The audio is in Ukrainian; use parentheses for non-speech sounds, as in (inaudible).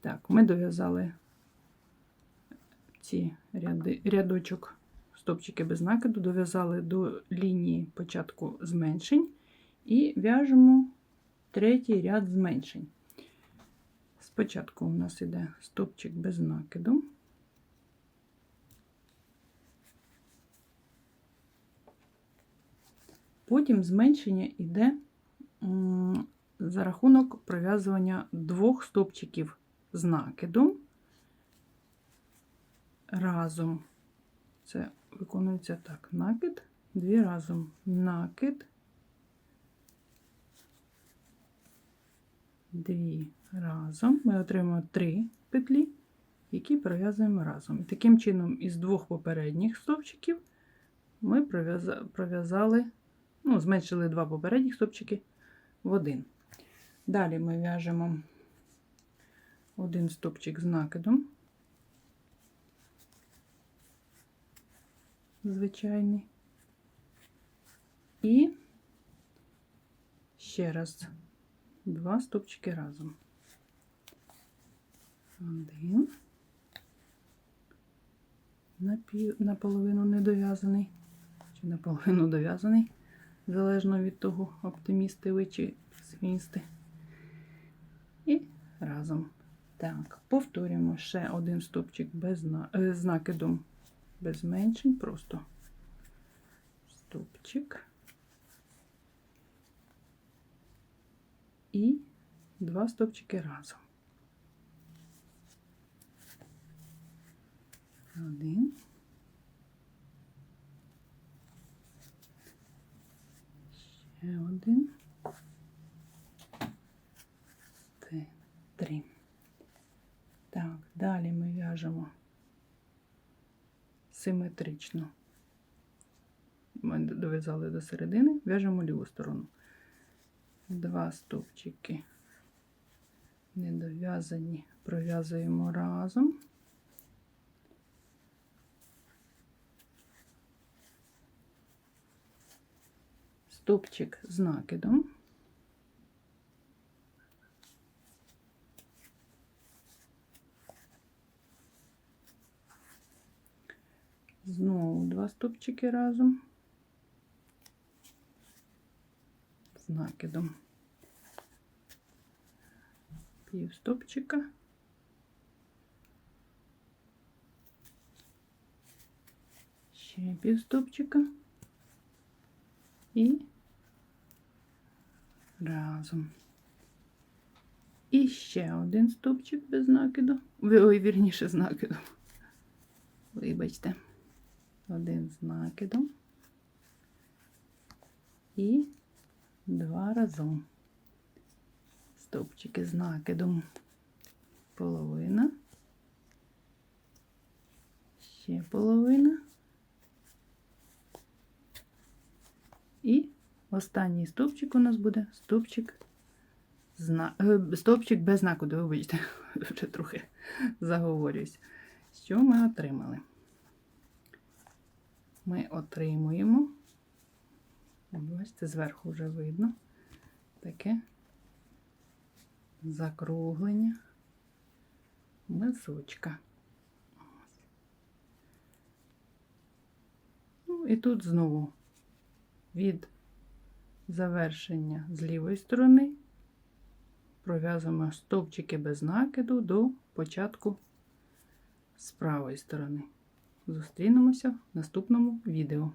Так, ми дов'язали ці ряди, рядочок, стопчики без накиду, дов'язали до лінії початку зменшень і в'яжемо третій ряд зменшень. Спочатку у нас іде стопчик без накиду. Потім зменшення йде за рахунок пров'язування двох стопчиків з накидом разом. Це виконується так: накид, дві разом, накид, дві разом. Ми отримаємо три петлі, які пров'язуємо разом. І таким чином, із двох попередніх стовпчиків ми пров'яза- пров'язали, ну, зменшили два попередніх стовпчики в один. Далі ми в'яжемо один стовпчик з накидом. Звичайний. І ще раз два стовпчики разом. Один. Наполовину недов'язаний, чи наполовину дов'язаний, залежно від того, оптимісти ви чи песимісти. І разом. Так, повторюємо ще один стопчик без е, накидом без зменшень, просто стопчик і два стопчики разом. Один. Ще один. Це три. Так, далі ми в'яжемо симетрично. Ми дов'язали до середини, в'яжемо ліву сторону. Два стовпчики недов'язані, пров'язуємо разом. Стовпчик з накидом. Знову два стопчики разом з накидом. Пів стопчика. Ще пів стопчика. І разом. І ще один стопчик без накиду. Ой, вірніше з накидом. Вибачте один з накидом і два разом. Стовпчики з накидом половина, ще половина. І останній стовпчик у нас буде стовпчик, зна... е, стовпчик без накиду, вибачте, (laughs) вже трохи заговорююсь. Що ми отримали? Ми отримуємо, бачите, зверху вже видно таке закруглення мисочка. Ну, і тут знову від завершення з лівої сторони пров'язуємо стовпчики без накиду до початку з правої сторони. Зустрінемося в наступному відео.